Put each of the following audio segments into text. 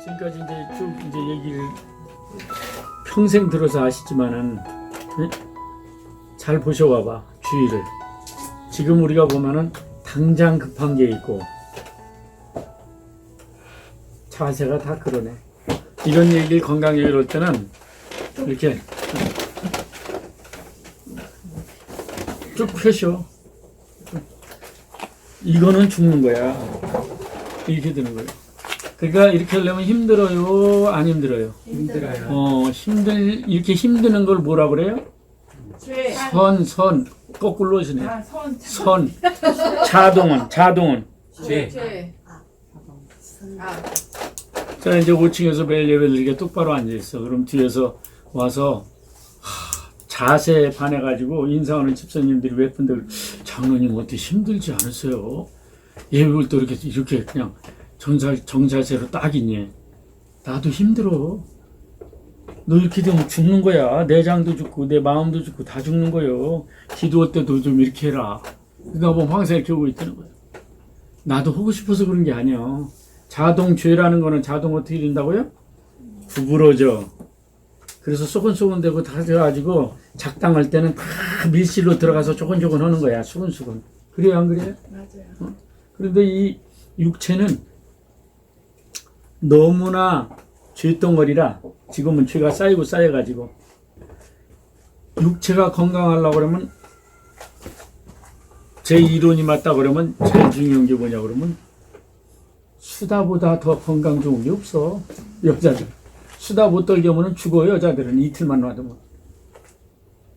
지금까지 이제 쭉 이제 얘기를 평생 들어서 아시지만은 예? 잘 보셔봐봐 주위를. 지금 우리가 보면은 당장 급한 게 있고 자세가 다 그러네. 이런 얘기를 건강 얘기를 할 때는 이렇게 쭉 펴셔. 이거는 죽는 거야. 이렇게 되는 거예요 그러니까 이렇게 하려면 힘들어요? 안 힘들어요? 힘들어요. 어 힘들 이렇게 힘드는 걸 뭐라 그래요? 죄. 선 선. 거꾸로 하시네. 아, 선. 선. 자동은 자동은. 죄. 죄. 아, 자 이제 5층에서 매일 예배를 이렇게 똑바로 앉아 있어. 그럼 뒤에서 와서 하, 자세에 반해가지고 인사하는 집사님들이 몇 분들 장로님 어떻게 힘들지 않으세요? 예배를 또 이렇게 이렇게 그냥 정자, 정자세로 딱 있니 나도 힘들어 너 이렇게 되면 죽는 거야 내장도 죽고 내 마음도 죽고 다 죽는 거요 기도할 때도 좀 이렇게 해라 그러다 보면 항상 이렇게 오고 있다는 거야 나도 하고 싶어서 그런 게 아니야 자동 죄라는 거는 자동 어떻게 된다고요? 구부러져. 그래서 소근소근 되고 다 돼가지고 작당할 때는 다 밀실로 들어가서 조근조근 하는 거야. 수근수근. 그래요, 안 그래요? 맞아요. 그런데 이 육체는 너무나 죄덩어리라 지금은 죄가 쌓이고 쌓여가지고 육체가 건강하려고 그러면 제 이론이 맞다 그러면 제일 중요한 게 뭐냐 그러면 수다보다 더 건강 좋은 게 없어 여자들. 수다 못 떨게 하면 죽어요 여자들은. 이틀만 놔두면.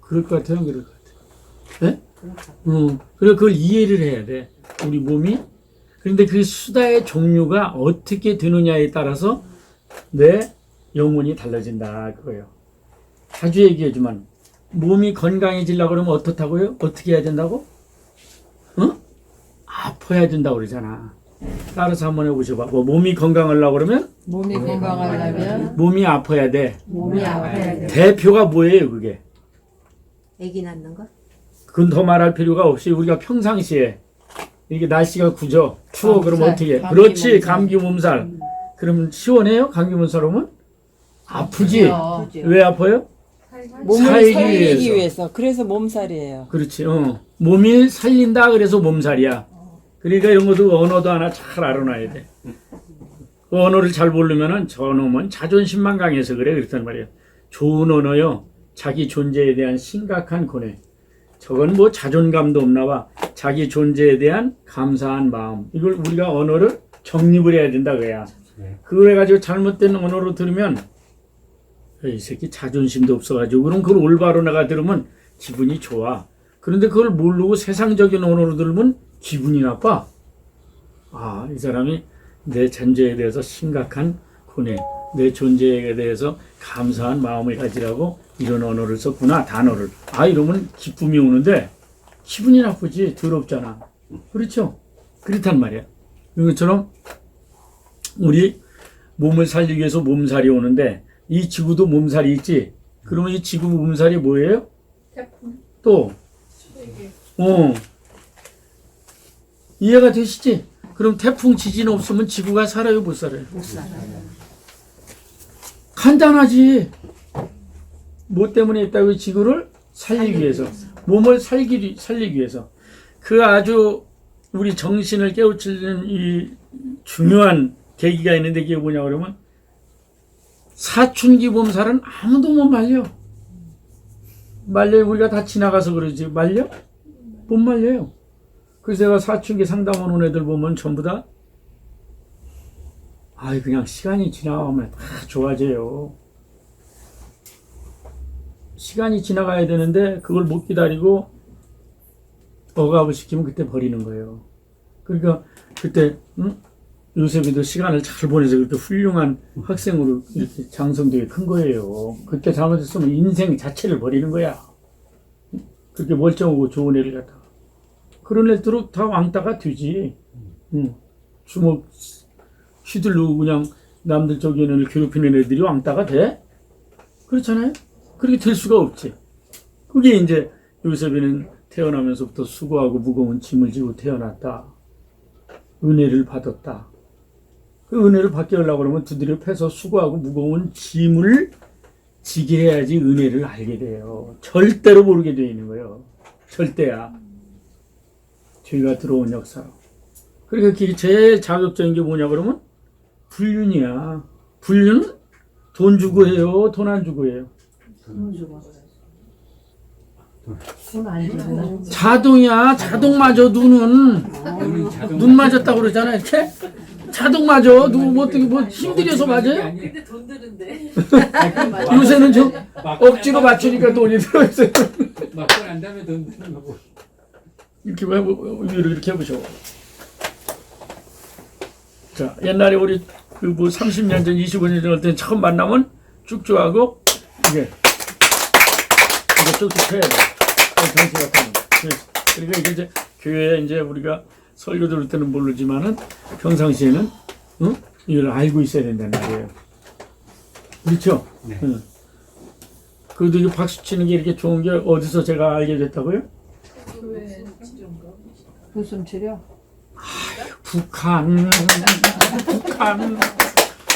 그럴 것 같아요 안 그럴 것 같아요? 예? 어, 그래 그걸 이해를 해야 돼. 우리 몸이 그런데 그 수다의 종류가 어떻게 되느냐에 따라서 내 영혼이 달라진다 그거예요 자주 얘기하지만 몸이 건강해지려고 그러면 어떻다고요? 어떻게 해야 된다고? 어? 아파야 된다고 그러잖아 따라서 한번 해보셔봐 뭐 몸이 건강하려고 그러면 몸이 건강하려면 몸이 아파야 돼 몸이 아파야 돼. 대표가 뭐예요 그게 애기 낳는 거? 그건 더 말할 필요가 없이 우리가 평상시에 이게 날씨가 구져 추워 감살, 그러면 어떻게 해? 감기 그렇지 몸살. 감기 몸살 그러면 시원해요 감기 몸살 오면 아프지. 그죠? 왜 아파요 몸을 살기 살리기 위해서. 위해서. 그래서 몸살이에요. 그렇지 어 몸이 살린다 그래서 몸살이야 그러니까 이런 것도 언어도 하나 잘 알아놔야 돼 그 언어를 잘 모르면은 저놈은 자존심만 강해서 그래 그랬단 말이야 좋은 언어요 자기 존재에 대한 심각한 고뇌 저건 뭐 자존감도 없나 봐. 자기 존재에 대한 감사한 마음. 이걸 우리가 언어를 정립을 해야 된다 그야. 그래 가지고 잘못된 언어로 들으면 이 새끼 자존심도 없어가지고 그럼 그걸 올바로 내가 들으면 기분이 좋아. 그런데 그걸 모르고 세상적인 언어로 들으면 기분이 나빠. 아 이 사람이 내 존재에 대해서 심각한 고뇌 내 존재에 대해서 감사한 마음을 가지라고 이런 언어를 썼구나 단어를 아 이러면 기쁨이 오는데 기분이 나쁘지 더럽잖아 그렇죠 그렇단 말이야 이것처럼 우리 몸을 살리기 위해서 몸살이 오는데 이 지구도 몸살이 있지 그러면 이 지구 몸살이 뭐예요 태풍. 또. 어. 이해가 되시지? 그럼 태풍 지진 없으면 지구가 살아요, 못 살아요? 못 살아요. 간단하지. 뭐 때문에 있다고 지구를 살리기 위해서. 몸을 살기, 살리기 위해서. 그 아주 우리 정신을 깨우치는 이 중요한 계기가 있는데 그게 뭐냐 그러면 사춘기 몸살은 아무도 못 말려. 말려 우리가 다 지나가서 그러지 말려? 못 말려요. 그래서 제가 사춘기 상담원 온 애들 보면 전부 다 아이 그냥 시간이 지나가면 다 좋아져요. 시간이 지나가야 되는데 그걸 못 기다리고 억압을 시키면 그때 버리는 거예요. 그러니까 그때 응? 요셉이도 시간을 잘 보내서 그렇게 훌륭한 학생으로 이렇게 장성되게 큰 거예요. 그때 잘못했으면 인생 자체를 버리는 거야. 그렇게 멀쩡하고 좋은 애를 갖다가. 그런 애들은 다 왕따가 되지. 응. 주먹 휘둘르고 그냥 남들 저기 애를 괴롭히는 애들이 왕따가 돼? 그렇잖아요? 그렇게 될 수가 없지. 그게 이제 요셉이는 태어나면서부터 수고하고 무거운 짐을 지고 태어났다. 은혜를 받았다. 그 은혜를 받게 하려고 그러면 두드려 패서 수고하고 무거운 짐을 지게 해야지 은혜를 알게 돼요. 절대로 모르게 되어 있는 거예요. 절대야. 죄가 들어온 역사로. 그러니까 그게 제일 자극적인 게 뭐냐 그러면 불륜이야. 불륜은 돈 주고 해요. 돈 안 주고 해요. 돈안. 자동이야. 자동 맞아 눈은. 자동 눈 맞았다고 그러잖아 이렇게. 자동 맞아. 누구 뭐 어떻게 뭐 힘들여서 맞아요? 근데 돈 드는데. 요새는 저 억지로 맞추니까 돈이 들어있어요. 맞고 난 다음에 돈 드는 거고. 이렇게 왜 뭐, 이렇게 해보셔. 자 옛날에 우리 그뭐 30년 전, 25년 전때 처음 만나면 쭉쭉하고 이게 이게 쭉쭉 해야 돼. 정치 같은 거. 그러니까 이게 이제 교회에 이제 우리가 설교 들을 때는 모르지만은 평상시에는 응? 이걸 알고 있어야 된다는 말이에요. 그렇죠? 네. 응. 그래도 이게 박수 치는 게 이렇게 좋은 게 어디서 제가 알게 됐다고요? 웃음 치료? 북한, 북한.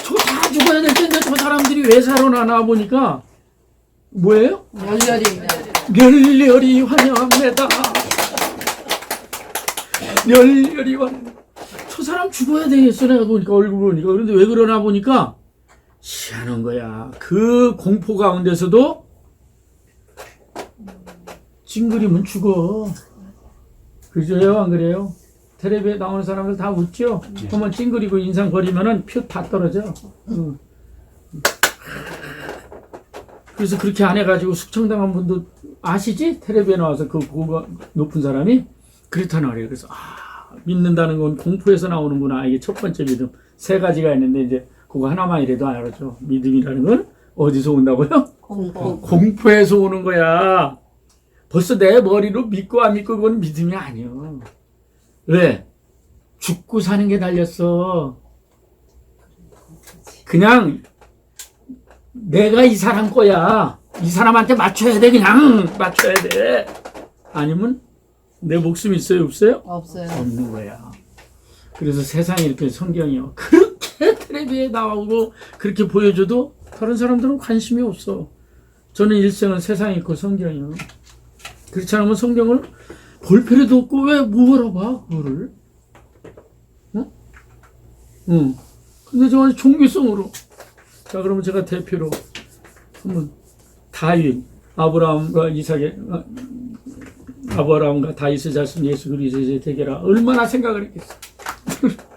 저 다 죽어야 될 텐데 저 사람들이 왜 살아나나 보니까 뭐예요? 열렬히 열렬히 환영합니다. 열렬히 환영. 저 사람 죽어야 되겠어 내가 보니까 얼굴 보니까 그런데 왜 그러나 보니까 희한한 거야. 그 공포 가운데서도 찡그리면 죽어. 그죠요 안 그래요? 텔레비에 나오는 사람들 다 웃죠? 한번 찡그리고 인상 버리면은 표 다 떨어져. 응. 그래서 그렇게 안 해가지고 숙청당한 분도 아시지? 텔레비에 나와서 그 고가 높은 사람이 그렇다는 말이에요. 그래서 아 믿는다는 건 공포에서 나오는구나. 이게 첫 번째 믿음. 세 가지가 있는데 이제 그거 하나만이라도 알아죠. 믿음이라는 건 어디서 온다고요? 공포. 공포에서 오는 거야. 벌써 내 머리로 믿고 안 믿고 그건 믿음이 아니야. 왜? 죽고 사는 게 달렸어. 그냥 내가 이 사람 거야. 이 사람한테 맞춰야 돼. 그냥 맞춰야 돼. 아니면 내 목숨 있어요? 없어요? 없어요. 없는 거야. 그래서 세상에 이렇게 성경이요. 그렇게 텔레비에 나오고 그렇게 보여줘도 다른 사람들은 관심이 없어. 저는 일생은 세상에 있고 성경이요. 그렇지 않으면 성경을 볼 필요도 없고 왜 뭐하러 봐, 그거를? 응? 응. 근데 저는 종교성으로. 자, 그러면 제가 대표로 한번 다윗, 아브라함과 이삭의, 아, 아브라함과 다윗의 자손 예수 그리스도의 대결아 얼마나 생각을 했겠어.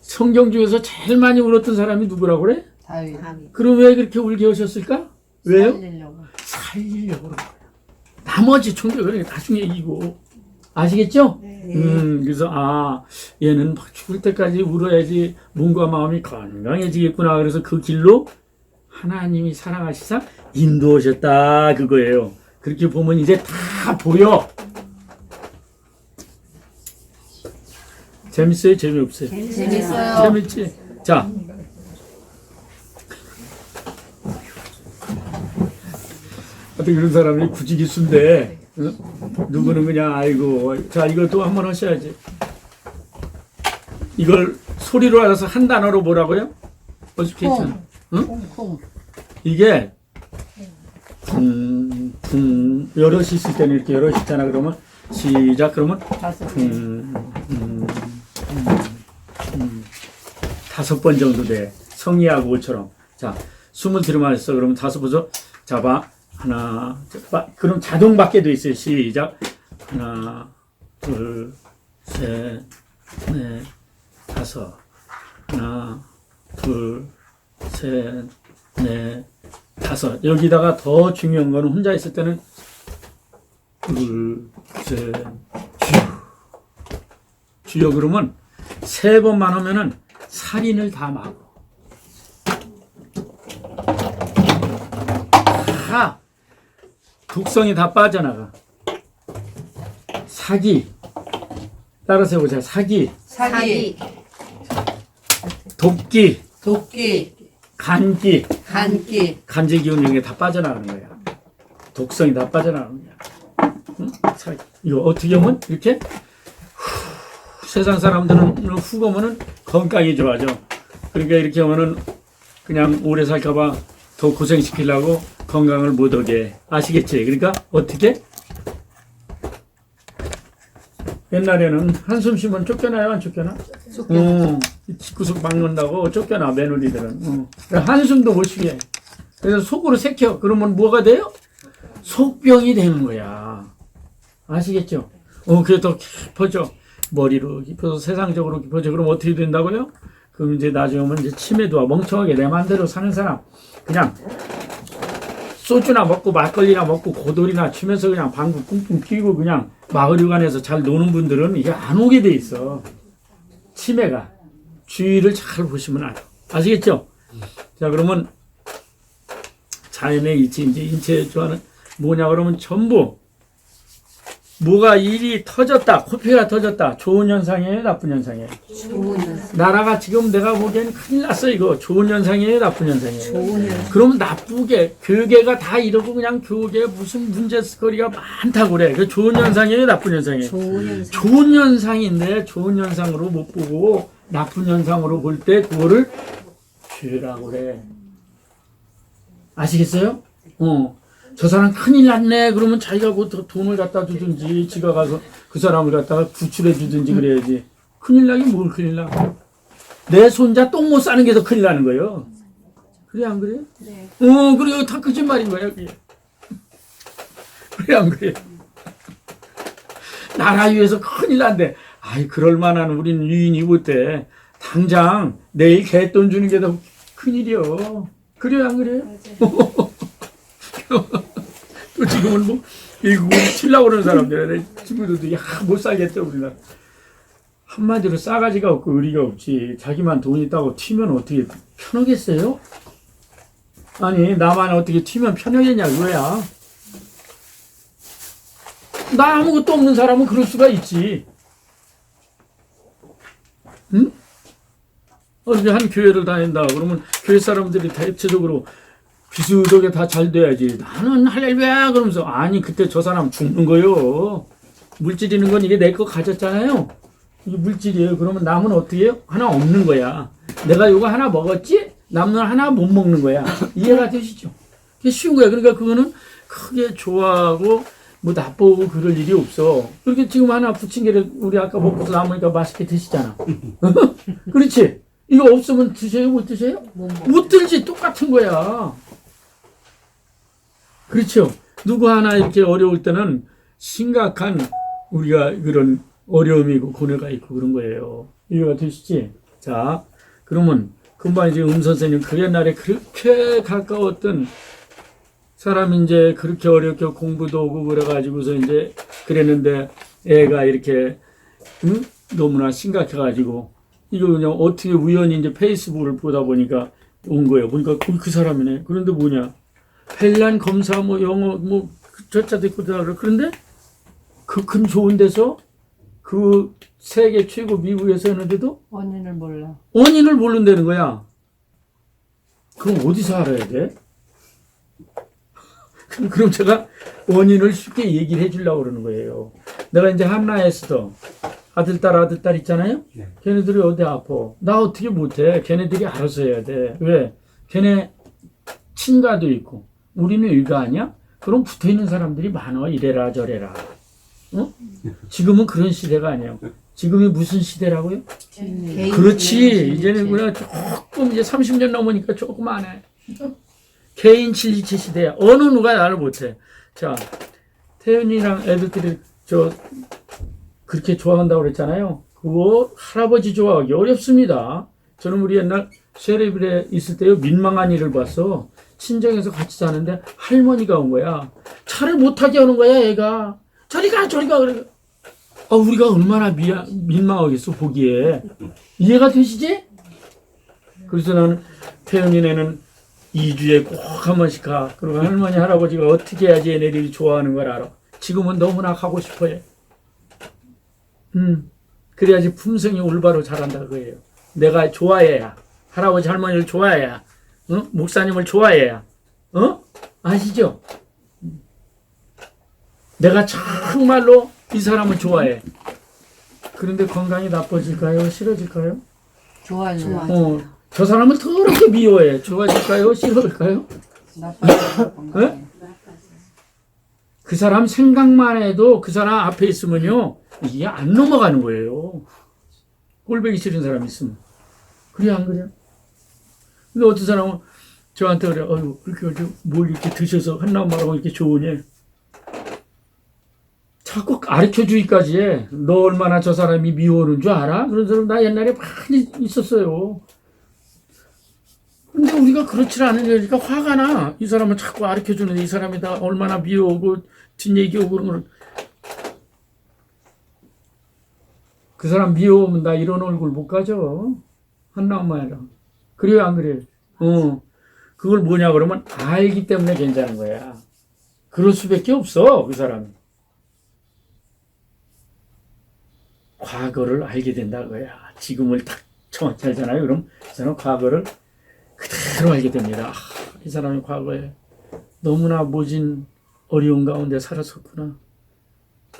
성경 중에서 제일 많이 울었던 사람이 누구라고 그래? 다윗. 그럼 왜 그렇게 울게 하셨을까? 왜요? 살리려고. 살리려고. 나머지 총격은 나중에 이기고 아시겠죠? 음, 그래서 아 얘는 막 죽을 때까지 울어야지 몸과 마음이 건강해지겠구나. 그래서 그 길로 하나님이 사랑하시사 인도하셨다 그거예요. 그렇게 보면 이제 다 보여. 재밌어요? 재미없어요? 재밌어요. 재밌지? 자. 어떻게 그런 사람이 구지기수인데, 응? 누구는 그냥, 아이고, 자, 이걸 또한번 하셔야지. 이걸 소리로 알아서 한 단어로 뭐라고요? 했잖아. 응? 이게, 붕, 붕, 여럿이 있을 때는 이렇게 여럿이 있잖아. 그러면, 시작, 그러면, 다섯 개. 음, 음, 음, 음. 다섯 번 정도 돼. 성리하고 오처럼. 자, 숨을 들이마셨어. 그러면 다섯 번서 잡아. 하나, 그럼 자동 받게 돼 있어요. 시작. 하나, 둘, 셋, 넷, 다섯. 하나, 둘, 셋, 넷, 다섯. 여기다가 더 중요한 거는 혼자 있을 때는 둘, 셋, 주여 그러면 세 번만 하면은 살인을 다 막어. 다 독성이 다 빠져나가. 사기. 따라서 해보자. 사기, 사기. 돕기, 도끼. 간기, 간기. 간제 기운 이런 게 다 빠져나가는 거야. 독성이 다 빠져나가는 거야. 응? 사기. 이거 어떻게 하면 이렇게 후, 세상 사람들은 후거면은 건강이 좋아져. 그러니까 이렇게 하면은 그냥 오래 살까봐 더 고생시키려고 건강을 못 오게 해. 아시겠지? 그러니까 어떻게? 옛날에는 한숨 쉬면 쫓겨나요, 안 쫓겨나? 어, 집구석 막는다고 쫓겨나, 며느리들은. 어. 그러니까 한숨도 못 쉬게. 해. 그래서 속으로 새겨. 그러면 뭐가 돼요? 속병이 되는 거야. 아시겠죠? 어, 그게 더 깊어져. 머리로 깊어서 세상적으로 깊어져. 그럼 어떻게 된다고요? 그럼 이제 나중에 오면 이제 치매도 와. 멍청하게 내 마음대로 사는 사람. 그냥 소주나 먹고 막걸리나 먹고 고돌이나 치면서 그냥 방구 뿡뿡 끼고 그냥 마을휴관에서 잘 노는 분들은 이게 안 오게 돼 있어. 치매가. 주의를 잘 보시면 알아. 아시겠죠? 자, 그러면 자연의 이치, 이제 인체 좋아하는 뭐냐 그러면 전부 뭐가 일이 터졌다, 코피가 터졌다. 좋은 현상이에요, 나쁜 현상이에요. 좋은 현상. 나라가 지금 내가 보기엔 큰일 났어 이거. 좋은 현상이에요, 나쁜 현상이에요. 좋은 현상. 그러면 나쁘게 교계가 다 이러고 그냥 교계에 무슨 문제거리가 많다고 그래. 그 좋은 현상이에요, 나쁜 현상이에요. 좋은 현상. 좋은 현상인데 좋은 현상으로 못 보고 나쁜 현상으로 볼 때 그거를 죄라고 그래. 아시겠어요? 어. 저 사람 큰일 났네. 그러면 자기가 뭐더 돈을 갖다 주든지 지가 가서 그 사람을 갖다가 구출해 주든지 그래야지. 큰일 나긴 뭘 큰일 나. 내 손자 똥 못 싸는 게 더 큰일 나는 거예요. 그래 안 그래요? 네. 어, 그래요. 다 거짓말인 거야, 그게. 그래 안 그래요? 나라 위해서 큰일 난데, 아이, 그럴 만한 우리는 유인이 못돼. 당장 내일 개돈 주는 게 더 큰일이요. 그래요, 안 그래요? 또 지금은 뭐, 이거 튀려고 그러는 사람들, 내 친구들도, 야, 못 살겠다, 우리나라. 한마디로 싸가지가 없고 의리가 없지. 자기만 돈 있다고 튀면 어떻게 편하겠어요? 아니, 나만 어떻게 튀면 편하겠냐, 그거야. 나 아무것도 없는 사람은 그럴 수가 있지. 응? 어디 한 교회를 다닌다. 그러면 교회 사람들이 대체적으로 비수덕에 다 잘 돼야지. 나는 할렐루야! 그러면서, 아니, 그때 저 사람 죽는 거요. 물질이는 건 이게 내 거 가졌잖아요. 이게 물질이에요. 그러면 남은 어떻게 해요? 하나 없는 거야. 내가 이거 하나 먹었지? 남는 하나 못 먹는 거야. 이해가 되시죠? 그게 쉬운 거야. 그러니까 그거는 크게 좋아하고 뭐 나쁘고 그럴 일이 없어. 그렇게 지금 하나 부침개를 우리 아까 먹고서 남으니까 맛있게 드시잖아. 그렇지? 이거 없으면 드세요? 못 드세요? 못 먹. 못 들지 똑같은 거야. 그렇죠. 누구 하나 이렇게 어려울 때는 심각한 우리가 그런 어려움이고 고뇌가 있고 그런 거예요. 이해가 되시지? 자, 그러면 금방 이제 음 선생님 그 옛날에 그렇게 가까웠던 사람이 이제 그렇게 어렵게 공부도 오고 그래가지고서 이제 그랬는데 애가 이렇게 응? 너무나 심각해가지고 이거 그냥 어떻게 우연히 이제 페이스북을 보다 보니까 온 거예요. 보니까 그, 그 사람이네. 그런데 뭐냐? 펠란 검사 뭐 영어 뭐 저자도 있고 다 그래. 그런데 그 큰 좋은 데서 그 세계 최고 미국에서 했는데도 원인을 몰라. 원인을 모른다는 거야. 그럼 어디서 알아야 돼? 그럼, 그럼 제가 원인을 쉽게 얘기를 해주려고 그러는 거예요. 내가 이제 한나에서도 아들, 딸, 아들, 딸 있잖아요? 네. 걔네들이 어디 아파? 나 어떻게 못해? 걔네들이 알아서 해야 돼. 왜? 걔네 친가도 있고, 우리는 의가 아니야? 그럼 붙어 있는 사람들이 많아. 이래라 저래라. 어? 지금은 그런 시대가 아니에요. 지금이 무슨 시대라고요? 개인 그렇지. 이제는 그냥 조금 이제 30년 넘으니까 조금 안 해. 개인 진리체 시대야. 어느 누가 나를 못해. 자, 태연이랑 애들끼리 저 그렇게 좋아한다고 그랬잖아요. 그거 할아버지 좋아하기 어렵습니다. 저는 우리 옛날 쉐레빌에 있을 때요 민망한 일을 봤어. 친정에서 같이 사는데 할머니가 온 거야. 차를 못 타게 하는 거야, 애가. 저리 가, 저리 가. 그래. 아, 우리가 얼마나 미안, 민망하겠어, 보기에. 이해가 되시지? 그래서 나는 태연이네는 2주에 꼭 한 번씩 가. 그리고 할머니, 할아버지가 어떻게 해야지 얘네들이 좋아하는 걸 알아. 지금은 너무나 가고 싶어 해. 음, 그래야지 품성이 올바로 자란다 그거예요. 내가 좋아해야. 할아버지, 할머니를 좋아해야. 어? 목사님을 좋아해야. 어? 아시죠? 내가 정말로 이 사람을 좋아해. 그 그런데 건강이 나빠질까요? 싫어질까요? 좋아요. 어, 저 사람을 더럽게 미워해. 좋아질까요? 싫어질까요? 나빠요. 그 사람 생각만 해도 그 사람 앞에 있으면요, 이게 안 넘어가는 거예요. 꼴보기 싫은 사람 있으면. 그래, 안 그래? 근데 어떤 사람은 저한테 그래, 그렇게 어디 뭘 이렇게 드셔서 한나무라고 이렇게 좋으니? 자꾸 가르쳐 주기까지 해. 너 얼마나 저 사람이 미워하는 줄 알아? 그런 사람 나 옛날에 많이 있었어요. 근데 우리가 그렇지 않으니까 화가 나. 이 사람은 자꾸 가르쳐 주는데 이 사람이 나 얼마나 미워하고 뒷얘기하고 그런 거는. 그 사람 미워하면 나 이런 얼굴 못 가져. 한나 엄마랑. 그래요, 안 그래요? 어. 그걸 뭐냐 그러면 알기 때문에 괜찮은 거야. 그럴 수밖에 없어, 그 사람이. 과거를 알게 된다 거야. 지금을 딱 정확히 알잖아요. 그럼 그 사람 과거를 그대로 알게 됩니다. 아, 이 사람이 과거에 너무나 모진 어려운 가운데 살았었구나.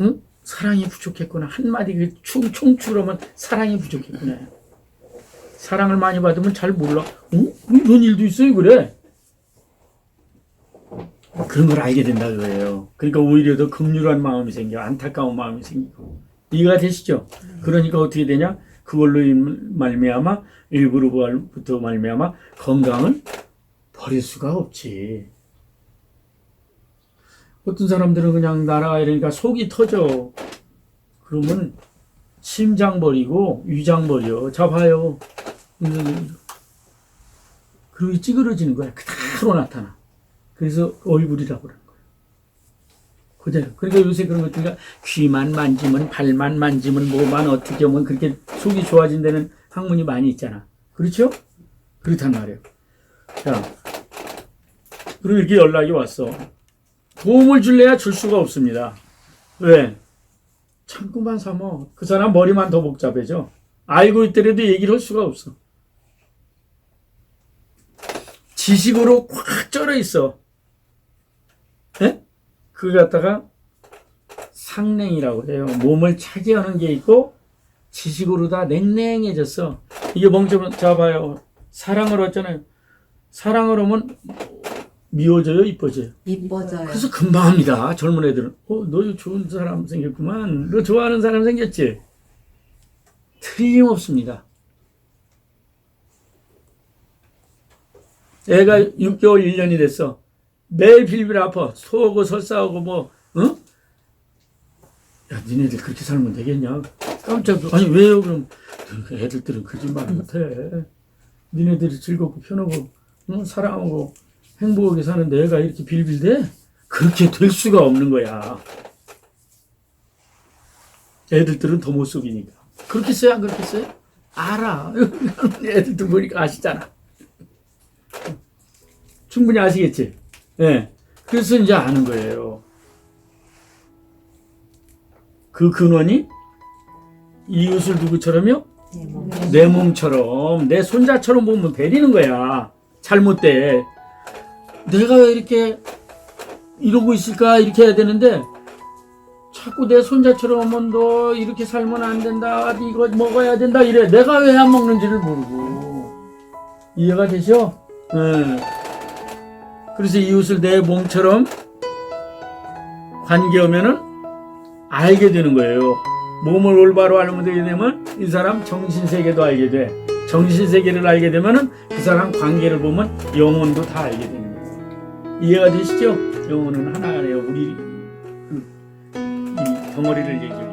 응? 사랑이 부족했구나. 한마디 그 충, 총추로만 사랑이 부족했구나. 사랑을 많이 받으면 잘 몰라. 어? 이런 일도 있어요, 그래. 그런 걸 알게 된다 그거예요. 그러니까 오히려 더 긍휼한 마음이 생겨, 안타까운 마음이 생기고. 이해가 되시죠? 그러니까 어떻게 되냐? 그걸로 인- 말미암아 일부로부터 말미암아 건강을 버릴 수가 없지. 어떤 사람들은 그냥 날아가 이러니까 속이 터져. 그러면 심장 버리고 위장 버려. 잡아요. 음. 그리고 찌그러지는 거야. 그대로 나타나. 그래서 얼굴이라고 그러는 거야. 그대로. 그러니까 요새 그런 것들이 귀만 만지면 발만 만지면 뭐만 어떻게 하면 그렇게 속이 좋아진다는 학문이 많이 있잖아. 그렇죠? 그렇단 말이에요. 자, 그리고 이렇게 연락이 왔어. 도움을 줄래야 줄 수가 없습니다. 왜? 참고만 삼어. 그 사람 머리만 더 복잡해져. 알고 있더라도 얘기를 할 수가 없어. 지식으로 꽉 쩔어 있어. 예? 그걸 갖다가 상냉이라고 해요. 몸을 차지하는 게 있고 지식으로 다 냉랭해졌어. 이게 멍청 잡아요. 사랑을 하잖아요. 사랑을 하면 미워져요, 이뻐져요. 이뻐져요. 그래서 금방 합니다. 젊은 애들은. 어, 너 좋은 사람 생겼구만. 너 좋아하는 사람 생겼지? 틀림없습니다. 애가 6개월, 1년이 됐어. 매일 빌빌 아파. 소하고 설사하고 뭐, 응? 야, 니네들 그렇게 살면 되겠냐? 깜짝, 놀- 아니, 왜요? 그럼, 애들들은 거짓말 못해. 니네들이 즐겁고 편하고, 응? 사랑하고, 행복하게 사는데 애가 이렇게 빌빌대? 그렇게 될 수가 없는 거야. 애들들은 더 못 속이니까. 그렇게 써요, 안 그렇게 써요? 알아. 애들도 보니까 아시잖아. 충분히 아시겠지? 예. 그래서 이제 아는 거예요. 그 근원이 이웃을 누구처럼요? 내 몸처럼, 내 손자처럼 보면 베리는 거야. 잘못돼. 내가 왜 이렇게 이러고 있을까? 이렇게 해야 되는데, 자꾸 내 손자처럼 하면 너 이렇게 살면 안 된다. 이거 먹어야 된다. 이래. 내가 왜 안 먹는지를 모르고. 이해가 되죠? 예. 그래서 이웃을 내 몸처럼 관계하면은 알게 되는 거예요. 몸을 올바로 알면 되게 되면 이 사람 정신세계도 알게 돼. 정신세계를 알게 되면은 그 사람 관계를 보면 영혼도 다 알게 되는 거예요. 이해가 되시죠? 영혼은 하나예요. 우리 그, 이 덩어리를 얘기해.